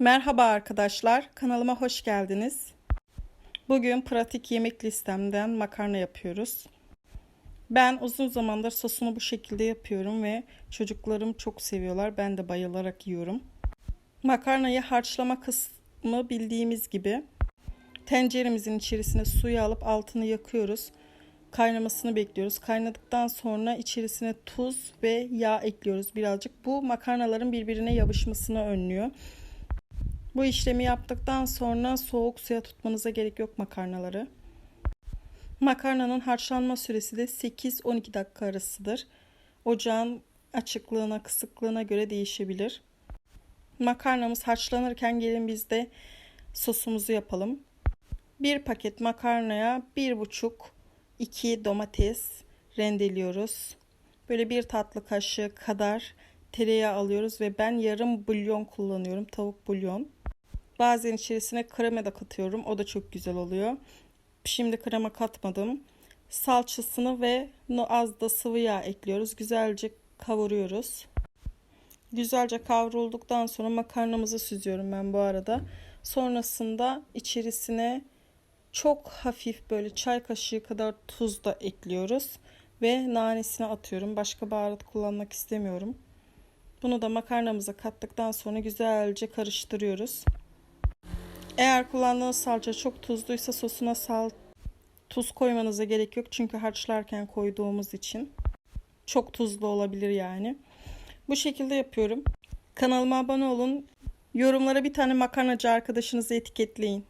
Merhaba arkadaşlar, kanalıma hoş geldiniz. Bugün pratik yemek listemden makarna yapıyoruz. Ben uzun zamandır sosunu bu şekilde yapıyorum ve çocuklarım çok seviyorlar. Ben de bayılarak yiyorum. Makarnayı harçlama kısmı bildiğimiz gibi tenceremizin içerisine suyu alıp altını yakıyoruz. Kaynamasını bekliyoruz. Kaynadıktan sonra içerisine tuz ve yağ ekliyoruz birazcık. Bu makarnaların birbirine yapışmasını önlüyor. Bu işlemi yaptıktan sonra soğuk suya tutmanıza gerek yok makarnaları. Makarnanın harçlanma süresi de 8-12 dakika arasıdır. Ocağın açıklığına, kısıklığına göre değişebilir. Makarnamız harçlanırken gelin biz de sosumuzu yapalım. Bir paket makarnaya 1,5-2 domates rendeliyoruz. Böyle bir tatlı kaşığı kadar tereyağı alıyoruz ve ben yarım bulyon kullanıyorum. Tavuk bulyon. Bazen içerisine krema da katıyorum. O da çok güzel oluyor. Şimdi krema katmadım. Salçasını ve az da sıvı yağ ekliyoruz. Güzelce kavuruyoruz. Güzelce kavrulduktan sonra makarnamızı süzüyorum ben bu arada. Sonrasında içerisine çok hafif böyle çay kaşığı kadar tuz da ekliyoruz. Ve nanesini atıyorum. Başka baharat kullanmak istemiyorum. Bunu da makarnamıza kattıktan sonra güzelce karıştırıyoruz. Eğer kullandığınız salça çok tuzluysa sosuna sal tuz koymanıza gerek yok. Çünkü harçlarken koyduğumuz için çok tuzlu olabilir yani. Bu şekilde yapıyorum. Kanalıma abone olun. Yorumlara bir tane makarnacı arkadaşınızı etiketleyin.